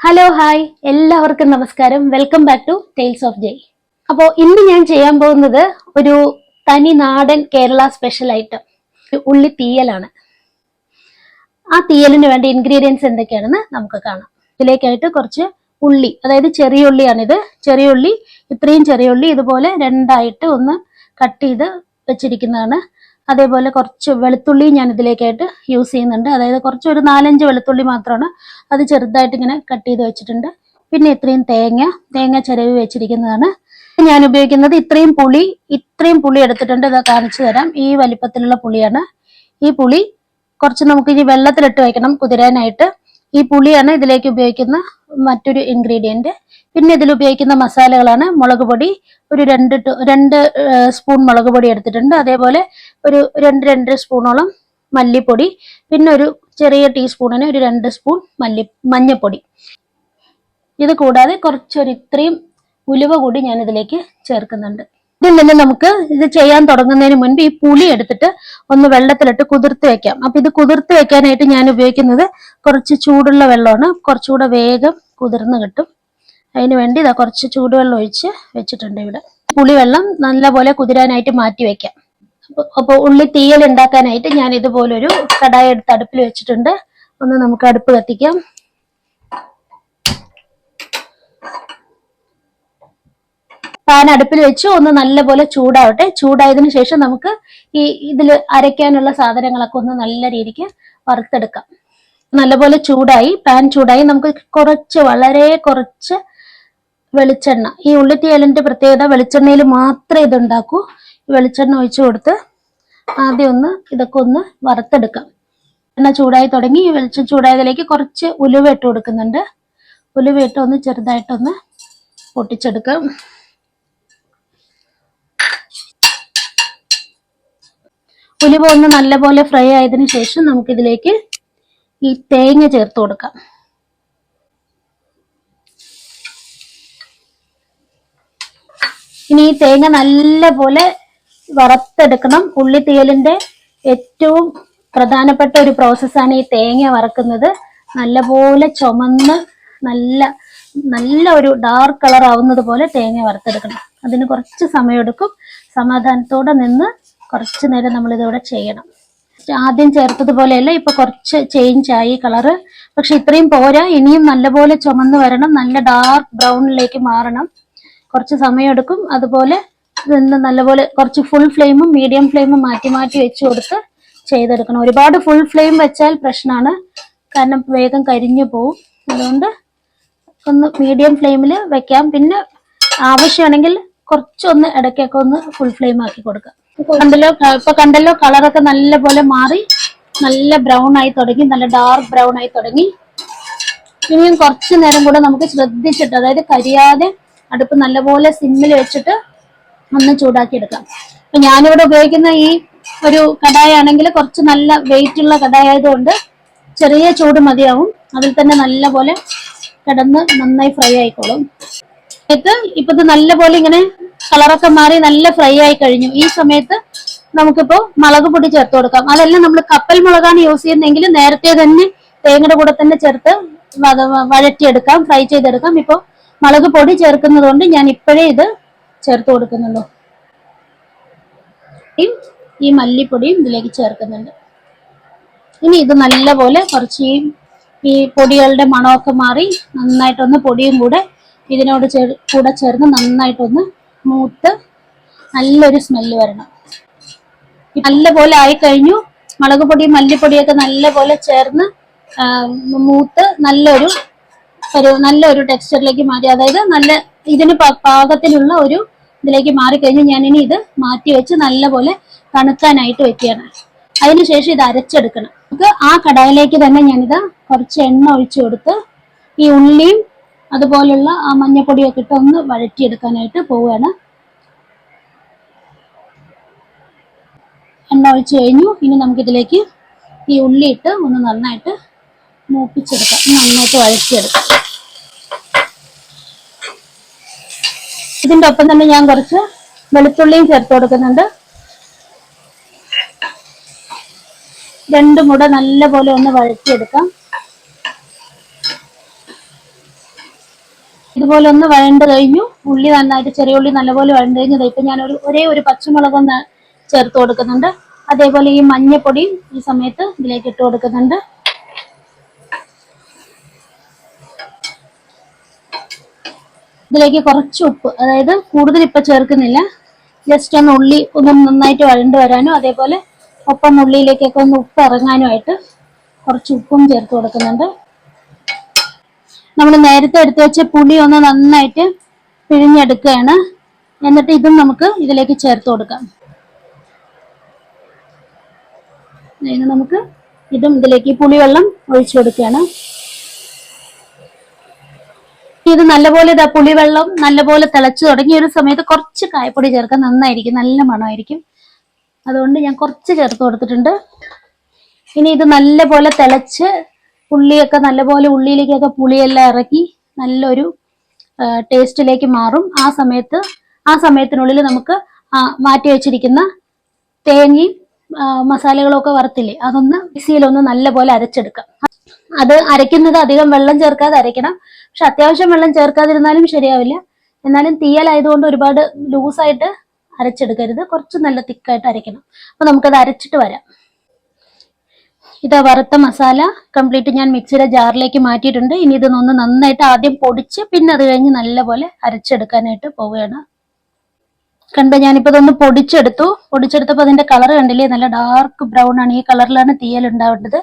Hello hi എല്ലാവർക്കും നമസ്കാരം. Welcome back to tales of Jai അപ്പോൾ ഇന്ന് ഞാൻ ചെയ്യാൻ പോകുന്നത് ഒരു തനി നാടൻ കേരള സ്പെഷ്യൽ ഐറ്റം ഉള്ളി തീയലാണ്. ആ തീയലിന് വേണ്ട ഇൻഗ്രീഡിയൻസ് എന്തൊക്കെയാണെന്ന് നമുക്ക് കാണാം. ഇതിലേക്കായിട്ട് കുറച്ച് ഉള്ളി അതായത് ചെറിയ ഉള്ളിയാണിത്. ചെറിയ ഉള്ളി ഇത്രയും ചെറിയ ഉള്ളി ഇതുപോലെ രണ്ടായിട്ട് ഒന്ന് കട്ട് ചെയ്ത് വെച്ചിരിക്കുന്നതാണ് അതേപോലെ കുറച്ച് വെളുത്തുള്ളി ഞാൻ ഇതിലേക്കായിട്ട് യൂസ് ചെയ്യുന്നുണ്ട്. അതായത് കുറച്ച് ഒരു നാലഞ്ച് വെളുത്തുള്ളി മാത്രമാണ് അത് ചെറുതായിട്ട് ഇങ്ങനെ കട്ട് ചെയ്ത് വെച്ചിട്ടുണ്ട്. പിന്നെ ഇത്രയും തേങ്ങ തേങ്ങ ചിരവി വെച്ചിരിക്കുന്നതാണ്. ഞാൻ ഉപയോഗിക്കുന്നത് ഇത്രയും പുളി ഇത്രയും പുളി എടുത്തിട്ടുണ്ട്. ഇത് കാണിച്ചു തരാം. ഈ വലിപ്പത്തിലുള്ള പുളിയാണ്. ഈ പുളി കുറച്ച് നമുക്ക് ഇനി വെള്ളത്തിലിട്ട് വയ്ക്കണം കുതിരാനായിട്ട്. ഈ പുളിയാണ് ഇതിലേക്ക് ഉപയോഗിക്കുന്ന മറ്റൊരു ഇൻഗ്രീഡിയന്റ് പിന്നെ ഇതിൽ ഉപയോഗിക്കുന്ന മസാലകളാണ് മുളക് പൊടി. ഒരു രണ്ട് രണ്ട് സ്പൂൺ മുളക് പൊടി എടുത്തിട്ടുണ്ട്. അതേപോലെ ഒരു രണ്ട് രണ്ട് സ്പൂണോളം മല്ലിപ്പൊടി. പിന്നെ ഒരു ചെറിയ ടീസ്പൂണിന് ഒരു രണ്ട് സ്പൂൺ മല്ലി മഞ്ഞപ്പൊടി. ഇത് കൂടാതെ കുറച്ചൊരു ഇത്രയും ഉലുവ കൂടി ഞാൻ ഇതിലേക്ക് ചേർക്കുന്നുണ്ട്. ഇതിൽ നിന്ന് നമുക്ക് ഇത് ചെയ്യാൻ തുടങ്ങുന്നതിന് മുൻപ് ഈ പുളി എടുത്തിട്ട് ഒന്ന് വെള്ളത്തിലിട്ട് കുതിർത്ത് വെക്കാം. അപ്പൊ ഇത് കുതിർത്ത് വെക്കാനായിട്ട് ഞാൻ ഉപയോഗിക്കുന്നത് കുറച്ച് ചൂടുള്ള വെള്ളമാണ്. കുറച്ചുകൂടെ വേഗം കുതിർന്ന് കിട്ടും. അതിന് വേണ്ടി ഇതാ കുറച്ച് ചൂടുവെള്ളം ഒഴിച്ച് വെച്ചിട്ടുണ്ട് ഇവിടെ. പുളിവെള്ളം നല്ലപോലെ കുതിരാനായിട്ട് മാറ്റി വെക്കാം. അപ്പോൾ ഉള്ളി തീയൽ ഉണ്ടാക്കാനായിട്ട് ഞാൻ ഇതുപോലൊരു കടായ എടുത്ത് അടുപ്പിൽ വെച്ചിട്ടുണ്ട്. ഒന്ന് നമുക്ക് അടുപ്പ് കത്തിക്കാം. പാൻ അടുപ്പിൽ വെച്ച് ഒന്ന് നല്ലപോലെ ചൂടാവട്ടെ. ചൂടായതിനു ശേഷം നമുക്ക് ഈ ഇതിൽ അരയ്ക്കാനുള്ള സാധനങ്ങളൊക്കെ ഒന്ന് നല്ല രീതിക്ക് വറുത്തെടുക്കാം. നല്ലപോലെ ചൂടായി പാൻ ചൂടായി. നമുക്ക് കുറച്ച് വളരെ കുറച്ച് വെളിച്ചെണ്ണ. ഈ ഉള്ളിത്തീയലിന്റെ പ്രത്യേകത വെളിച്ചെണ്ണയിൽ മാത്രമേ ഇതുണ്ടാക്കൂ വെളിച്ചെണ്ണ ഒഴിച്ചു കൊടുത്ത് ആദ്യം ഒന്ന് ഇതൊക്കെ ഒന്ന് വറുത്തെടുക്കാം. എണ്ണ ചൂടായി തുടങ്ങി. ഈ വെളിച്ചം ചൂടായതിലേക്ക് കുറച്ച് ഉലുവ ഇട്ട് കൊടുക്കുന്നുണ്ട്. ഉലുവ ഇട്ട് ഒന്ന് ചെറുതായിട്ടൊന്ന് പൊട്ടിച്ചെടുക്കാം. ഉലുവ ഒന്ന് നല്ലപോലെ ഫ്രൈ ആയതിനു ശേഷം നമുക്കിതിലേക്ക് ഈ തേങ്ങ ചേർത്ത് കൊടുക്കാം. ഇനി ഈ തേങ്ങ നല്ലപോലെ വറുത്തെടുക്കണം. ഉള്ളി തീയലിന്റെ ഏറ്റവും പ്രധാനപ്പെട്ട ഒരു പ്രോസസ്സാണ് ഈ തേങ്ങ വറക്കുന്നത്. നല്ലപോലെ ചുമന്ന് നല്ല നല്ല ഒരു ഡാർക്ക് കളർ ആവുന്നത് പോലെ തേങ്ങ വറുത്തെടുക്കണം. അതിന് കുറച്ച് സമയമെടുക്കും. സമാധാനത്തോടെ നിന്ന് കുറച്ച് നേരം നമ്മളിതിവിടെ ചെയ്യണം. ആദ്യം ചേർത്തതുപോലെയല്ല ഇപ്പൊ കുറച്ച് ചേഞ്ച് ആയി കളറ് പക്ഷെ ഇത്രയും പോരാ ഇനിയും നല്ലപോലെ ചുമന്ന് വരണം നല്ല ഡാർക്ക് ബ്രൗണിലേക്ക് മാറണം. കുറച്ച് സമയമെടുക്കും. അതുപോലെ നല്ലപോലെ കുറച്ച് ഫുൾ ഫ്ലെയിമും മീഡിയം ഫ്ലെയിമും മാറ്റി മാറ്റി വെച്ച് കൊടുത്ത് ചെയ്തെടുക്കണം. ഒരുപാട് ഫുൾ ഫ്ലെയിം വെച്ചാൽ പ്രശ്നമാണ് കാരണം വേഗം കരിഞ്ഞു പോവും. അതുകൊണ്ട് ഒന്ന് മീഡിയം ഫ്ലെയിമിൽ വെക്കാം. പിന്നെ ആവശ്യമാണെങ്കിൽ കുറച്ചൊന്ന് ഇടയ്ക്കൊക്കെ ഒന്ന് ഫുൾ ഫ്ലെയിം ആക്കി കൊടുക്കാം. കണ്ടല്ലോ ഇപ്പൊ കണ്ടല്ലോ കളറൊക്കെ നല്ല പോലെ മാറി നല്ല ബ്രൗൺ ആയി തുടങ്ങി നല്ല ഡാർക്ക് ബ്രൗൺ ആയി തുടങ്ങി. ഇനിയും കുറച്ച് നേരം കൂടെ നമുക്ക് ശ്രദ്ധിച്ചിട്ട് അതായത് കരിയാതെ അടുപ്പ് നല്ലപോലെ സിമ്മിൽ വെച്ചിട്ട് ഒന്ന് ചൂടാക്കി എടുക്കാം അപ്പൊ ഞാനിവിടെ ഉപയോഗിക്കുന്ന ഈ ഒരു കടായ ആണെങ്കിൽ കുറച്ച് നല്ല വെയിറ്റ് ഉള്ള കടായ ആയതുകൊണ്ട് ചെറിയ ചൂട് മതിയാവും. അതിൽ തന്നെ നല്ലപോലെ കിടന്ന് നന്നായി ഫ്രൈ ആയിക്കോളും. ഇപ്പൊ ഇത് നല്ലപോലെ ഇങ്ങനെ കളറൊക്കെ മാറി നല്ല ഫ്രൈ ആയി കഴിഞ്ഞു. ഈ സമയത്ത് നമുക്കിപ്പോ മുളക് പൊടി ചേർത്ത് കൊടുക്കാം. അതെല്ലാം നമ്മൾ കപ്പൽ മുളകാണ് യൂസ് ചെയ്യുന്നതെങ്കിൽ നേരത്തെ തന്നെ തേങ്ങയുടെ കൂടെ തന്നെ ചേർത്ത് വഴറ്റിയെടുക്കാം ഫ്രൈ ചെയ്തെടുക്കാം. ഇപ്പൊ മുളക് പൊടി ചേർക്കുന്നത് കൊണ്ട് ഞാൻ ഇപ്പോഴേ ഇത് ചേർത്ത് കൊടുക്കുന്നുള്ളൂ. ഈ മല്ലിപ്പൊടിയും ഇതിലേക്ക് ചേർക്കുന്നുണ്ട്. ഇനി ഇത് നല്ലപോലെ കുറച്ച് ഈ പൊടികളുടെ മണമൊക്കെ മാറി നന്നായിട്ടൊന്ന് പൊടിയും കൂടെ ഇതിനോട് കൂടെ ചേർന്ന് നന്നായിട്ടൊന്ന് മൂത്ത് നല്ലൊരു സ്മെല്ല് വരണം. നല്ലപോലെ ആയിക്കഴിഞ്ഞു. മുളക് പൊടിയും മല്ലിപ്പൊടിയൊക്കെ നല്ലപോലെ ചേർന്ന് മൂത്ത് നല്ലൊരു ഒരു നല്ലൊരു ടെക്സ്ചറിലേക്ക് മാറി അതായത് നല്ല ഇതിന് പാകത്തിലുള്ള ഒരു ഇതിലേക്ക് മാറിക്കഴിഞ്ഞ് ഇനി ഇത് മാറ്റി വെച്ച് നല്ലപോലെ തണുക്കാനായിട്ട് വെക്കുകയാണ്. അതിനുശേഷം ഇത് അരച്ചെടുക്കണം. നമുക്ക് ആ കടായിലേക്ക് തന്നെ ഞാനിത് കുറച്ച് എണ്ണ ഒഴിച്ചു കൊടുത്ത് ഈ ഉള്ളിയും അതുപോലുള്ള ആ മഞ്ഞപ്പൊടിയൊക്കെ ഇട്ട് ഒന്ന് വഴറ്റിയെടുക്കാനായിട്ട് പോവുകയാണ്. എണ്ണ ഒഴിച്ചു കഴിഞ്ഞു. ഇനി നമുക്കിതിലേക്ക് ഈ ഉള്ളി ഇട്ട് ഒന്ന് നന്നായിട്ട് മൂപ്പിച്ചെടുക്കാം. നന്നായിട്ട് വഴറ്റിയെടുക്കാം. ഇതിന്റെ ഒപ്പം തന്നെ ഞാൻ കുറച്ച് വെളുത്തുള്ളിയും ചേർത്ത് കൊടുക്കുന്നുണ്ട്. രണ്ടും കൂടെ നല്ലപോലെ ഒന്ന് വഴറ്റിയെടുക്കാം. ഇതുപോലെ ഒന്ന് വഴണ്ട് കഴിഞ്ഞു. ഉള്ളി നന്നായിട്ട് ചെറിയ ഉള്ളി നല്ലപോലെ വഴണ്ട് കഴിഞ്ഞത് ഇപ്പൊ ഞാൻ ഒരു ഒരേ ഒരു പച്ചമുളക് ഒന്ന് ചേർത്ത് കൊടുക്കുന്നുണ്ട്. അതേപോലെ ഈ മഞ്ഞപ്പൊടിയും ഈ സമയത്ത് ഇതിലേക്ക് ഇട്ട് കൊടുക്കുന്നുണ്ട്. ഇതിലേക്ക് കുറച്ച് ഉപ്പ് അതായത് കൂടുതൽ ഇപ്പൊ ചേർക്കുന്നില്ല. ജസ്റ്റ് ഒന്ന് ഉള്ളി ഒന്ന് നന്നായിട്ട് വഴണ്ട് വരാനും അതേപോലെ ഒപ്പം ഉള്ളിയിലേക്കൊക്കെ ഒന്ന് ഉപ്പ് ഇറങ്ങാനുമായിട്ട് കുറച്ച് ഉപ്പും ചേർത്ത് കൊടുക്കുന്നുണ്ട്. നമ്മൾ നേരത്തെ എടുത്തു വെച്ച പുളി ഒന്ന് നന്നായിട്ട് പിഴിഞ്ഞെടുക്കുകയാണ്. എന്നിട്ട് ഇതും നമുക്ക് ഇതിലേക്ക് ചേർത്ത് കൊടുക്കാം. നമുക്ക് ഇതും ഇതിലേക്ക് പുളിവെള്ളം ഒഴിച്ചു കൊടുക്കുകയാണ്. ഇത് നല്ലപോലെ ഇതാ പുളിവെള്ളം നല്ലപോലെ തിളച്ചു തുടങ്ങിയ ഒരു സമയത്ത് കുറച്ച് കായപ്പൊടി ചേർക്കാൻ നന്നായിരിക്കും. നല്ല മണമായിരിക്കും. അതുകൊണ്ട് ഞാൻ കുറച്ച് ചേർത്ത് കൊടുത്തിട്ടുണ്ട്. ഇനി ഇത് നല്ലപോലെ തിളച്ച് ഉള്ളിയൊക്കെ നല്ലപോലെ ഉള്ളിയിലേക്കൊക്കെ പുളിയെല്ലാം ഇറക്കി നല്ലൊരു ടേസ്റ്റിലേക്ക് മാറും. ആ സമയത്ത് ആ സമയത്തിനുള്ളിൽ നമുക്ക് മാറ്റി വെച്ചിരിക്കുന്ന തേങ്ങയും മസാലകളൊക്കെ വറുത്തില്ലേ അതൊന്ന് മിക്സിയിലൊന്ന് നല്ലപോലെ അരച്ചെടുക്കാം. അത് അരയ്ക്കുന്നത് അധികം വെള്ളം ചേർക്കാതെ അരയ്ക്കണം. പക്ഷെ അത്യാവശ്യം വെള്ളം ചേർക്കാതിരുന്നാലും ശരിയാവില്ല. എന്നാലും തീയലായതുകൊണ്ട് ഒരുപാട് ലൂസായിട്ട് അരച്ചെടുക്കരുത്. കുറച്ച് നല്ല തിക്കായിട്ട് അരയ്ക്കണം. അപ്പൊ നമുക്കത് അരച്ചിട്ട് വരാം. ഇത് വറുത്ത മസാല. കംപ്ലീറ്റ് ഞാൻ മിക്സിയുടെ ജാറിലേക്ക് മാറ്റിയിട്ടുണ്ട്. ഇനി ഇതൊന്ന് നന്നായിട്ട് ആദ്യം പൊടിച്ച് പിന്നെ അത് കഴിഞ്ഞ് നല്ലപോലെ അരച്ചെടുക്കാനായിട്ട് പോവുകയാണ്. കണ്ടോ ഞാനിപ്പോ ഇതൊന്ന് പൊടിച്ചെടുത്തു. പൊടിച്ചെടുത്തപ്പോൾ അതിന്റെ കളർ കണ്ടില്ലേ? നല്ല ഡാർക്ക് ബ്രൗൺ ആണ്. ഈ കളറിലാണ് തീയൽ ഉണ്ടാവേണ്ടത്.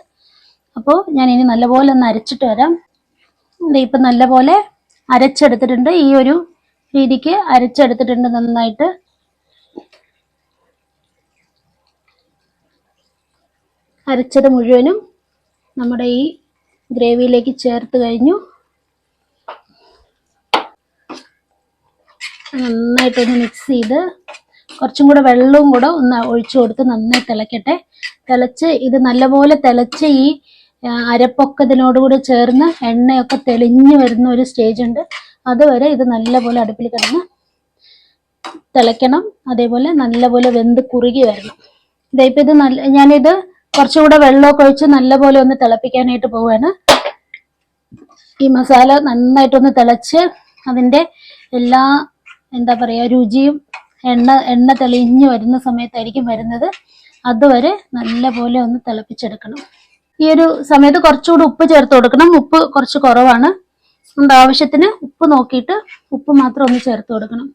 അപ്പോൾ ഞാൻ ഇനി നല്ലപോലെ ഒന്ന് അരച്ചിട്ട് വരാം. ഇപ്പൊ നല്ലപോലെ അരച്ചെടുത്തിട്ടുണ്ട്. ഈ ഒരു രീതിക്ക് അരച്ചെടുത്തിട്ടുണ്ട് നന്നായിട്ട്. അരച്ചത് മുഴുവനും നമ്മുടെ ഈ ഗ്രേവിയിലേക്ക് ചേർത്ത് കഴിഞ്ഞു. നന്നായിട്ടൊന്ന് മിക്സ് ചെയ്ത് കുറച്ചും കൂടെ വെള്ളവും കൂടെ ഒന്ന് ഒഴിച്ചു കൊടുത്ത് നന്നായി തിളക്കട്ടെ. തിളച്ച് ഇത് നല്ലപോലെ തിളച്ച് ഈ അരപ്പൊക്കെ ഇതിനോടുകൂടി ചേർന്ന് എണ്ണയൊക്കെ തെളിഞ്ഞു വരുന്ന ഒരു സ്റ്റേജ് ഉണ്ട്. അതുവരെ ഇത് നല്ലപോലെ അടുപ്പിൽ കിടന്ന് തിളയ്ക്കണം. അതേപോലെ നല്ലപോലെ വെന്ത് കുറുകി വരണം. ഇതേപ്പം ഇത് നല്ല ഞാനിത് കുറച്ചുകൂടെ വെള്ളമൊക്കെ ഒഴിച്ച് നല്ലപോലെ ഒന്ന് തിളപ്പിക്കാനായിട്ട് പോവുകയാണ്. ഈ മസാല നന്നായിട്ടൊന്ന് തിളച്ച് അതിന്റെ എല്ലാ എന്താ പറയുക രുചിയും എണ്ണ എണ്ണ തെളിഞ്ഞ് വരുന്ന സമയത്തായിരിക്കും വരുന്നത്. അതുവരെ നല്ലപോലെ ഒന്ന് തിളപ്പിച്ചെടുക്കണം. ഈ ഒരു സമയത്ത് കുറച്ചുകൂടി ഉപ്പ് ചേർത്ത് കൊടുക്കണം. ഉപ്പ് കുറച്ച് കുറവാണ്. ആവശ്യത്തിന് ഉപ്പ് നോക്കിയിട്ട് ഉപ്പ് മാത്രം ഒന്ന് ചേർത്ത് കൊടുക്കണം.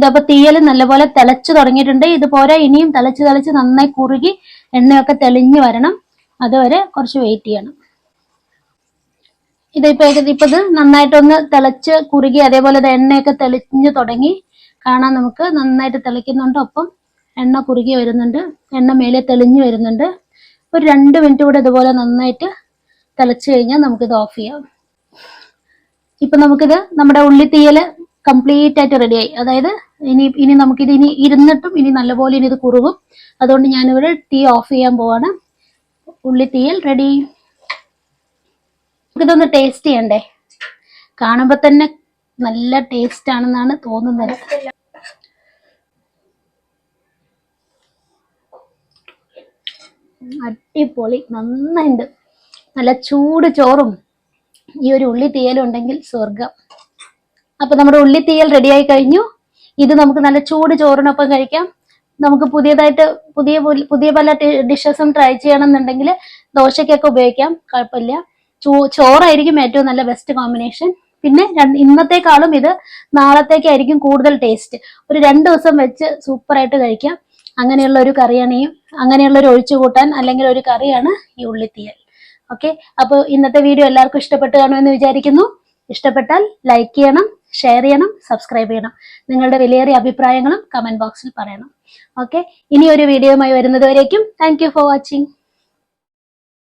ഇതപ്പോ തീയൽ നല്ലപോലെ തിളച്ചു തുടങ്ങിയിട്ടുണ്ട്. ഇതുപോലെ ഇനിയും തിളച്ച് തിളച്ച് നന്നായി കുറുകി എണ്ണയൊക്കെ തെളിഞ്ഞു വരണം. അതുവരെ കുറച്ച് വെയിറ്റ് ചെയ്യണം. ഇതിപ്പോ ഏകദേശം ഇപ്പൊ നന്നായിട്ടൊന്ന് തിളച്ച് കുറുകി അതേപോലെ എണ്ണയൊക്കെ തെളിഞ്ഞു തുടങ്ങി കാണാൻ നമുക്ക്. നന്നായിട്ട് തിളയ്ക്കുന്നുണ്ട്. ഒപ്പം എണ്ണ കുറുകി വരുന്നുണ്ട്. എണ്ണ മേലെ തെളിഞ്ഞു വരുന്നുണ്ട്. ഒരു രണ്ട് മിനിറ്റ് കൂടെ ഇതുപോലെ നന്നായിട്ട് തിളച്ച് കഴിഞ്ഞാൽ നമുക്കിത് ഓഫ് ചെയ്യാം. ഇപ്പൊ നമുക്കിത് നമ്മുടെ ഉള്ളിത്തീയൽ കംപ്ലീറ്റ് ആയിട്ട് ആയി. അതായത് ഇനി ഇനി നമുക്കിത് ഇനി ഇരുന്നിട്ടും ഇനി നല്ലപോലെ ഇനി ഇത് കുറുകും. അതുകൊണ്ട് ഞാനിവിടെ തീ ഓഫ് ചെയ്യാൻ പോവാണ്. ഉള്ളി തീയൽ റെഡി നമുക്കിതൊന്ന് ടേസ്റ്റ് ചെയ്യണ്ടേ? കാണുമ്പോ തന്നെ നല്ല ടേസ്റ്റ് ആണെന്നാണ് തോന്നുന്നത്. അടിപൊളി നന്നായിണ്ട്. നല്ല ചൂട് ചോറും ഈ ഒരു ഉള്ളി തീയലും ഉണ്ടെങ്കിൽ സ്വർഗം അപ്പൊ നമ്മുടെ ഉള്ളി തീയൽ റെഡിയായി കഴിഞ്ഞു. ഇത് നമുക്ക് നല്ല ചൂട് ചോറിനൊപ്പം കഴിക്കാം. നമുക്ക് പുതിയതായിട്ട് പുതിയ പുതിയ പല ഡിഷസും ട്രൈ ചെയ്യണമെന്നുണ്ടെങ്കിൽ ദോശയ്ക്കൊക്കെ ഉപയോഗിക്കാം. കുഴപ്പമില്ല. ചോ ചോറായിരിക്കും ഏറ്റവും നല്ല ബെസ്റ്റ് കോമ്പിനേഷൻ പിന്നെ ഇന്നത്തേക്കാളും ഇത് നാളത്തേക്കായിരിക്കും കൂടുതൽ ടേസ്റ്റ് ഒരു രണ്ട് ദിവസം വെച്ച് സൂപ്പറായിട്ട് കഴിക്കാം. അങ്ങനെയുള്ള ഒരു കറിയാണ് ഈ അങ്ങനെയുള്ള ഒരു ഒഴിച്ചു കൂട്ടാൻ അല്ലെങ്കിൽ ഒരു കറിയാണ് ഈ ഉള്ളിത്തീയൽ. ഓക്കെ അപ്പോൾ ഇന്നത്തെ വീഡിയോ എല്ലാവർക്കും ഇഷ്ടപ്പെട്ട് കാണുമെന്ന് വിചാരിക്കുന്നു. ഇഷ്ടപ്പെട്ടാൽ ലൈക്ക് ചെയ്യണം. ഷെയർ ചെയ്യണം സബ്സ്ക്രൈബ് ചെയ്യണം. നിങ്ങളുടെ വിലയേറിയ അഭിപ്രായങ്ങളും കമന്റ് ബോക്സിൽ പറയണം. ഓക്കെ ഇനി ഒരു വീഡിയോയുമായി വരുന്നത് വരേക്കും താങ്ക് ഫോർ വാച്ചിങ്